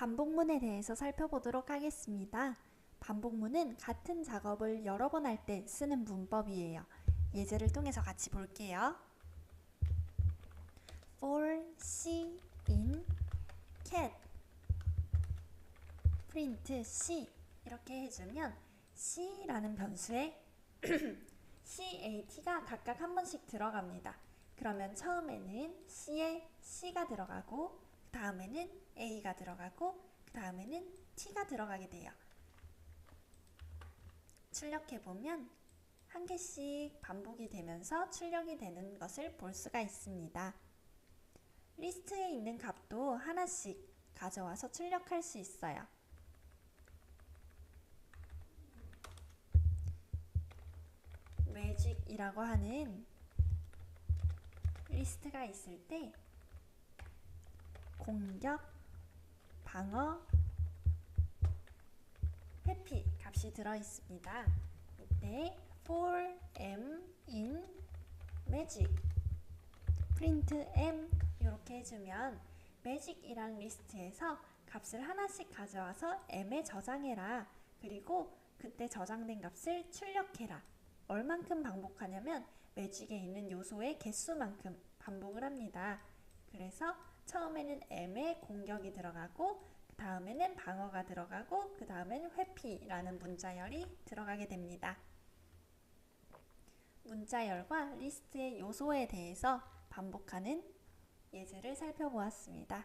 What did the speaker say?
반복문에 대해서 살펴보도록 하겠습니다. 반복문은 같은 작업을 여러 번 할 때 쓰는 문법이에요. 예제를 통해서 같이 볼게요. for C in cat print C 이렇게 해주면 C라는 변수에 CAT가 각각 한 번씩 들어갑니다. 그러면 처음에는 C에 C가 들어가고 그 다음에는 A가 들어가고 그 다음에는 T가 들어가게 돼요. 출력해 보면 한 개씩 반복이 되면서 출력이 되는 것을 볼 수가 있습니다. 리스트에 있는 값도 하나씩 가져와서 출력할 수 있어요. 매직이라고 하는 리스트가 있을 때 공격, 방어, 회피 값이 들어 있습니다. 이때 for m in magic print m 이렇게 해주면 magic이란 리스트에서 값을 하나씩 가져와서 m에 저장해라. 그리고 그때 저장된 값을 출력해라. 얼만큼 반복하냐면 매직에 있는 요소의 개수만큼 반복을 합니다. 그래서 처음에는 M에 공격이 들어가고 그 다음에는 방어가 들어가고 그 다음에는 회피라는 문자열이 들어가게 됩니다. 문자열과 리스트의 요소에 대해서 반복하는 예제를 살펴보았습니다.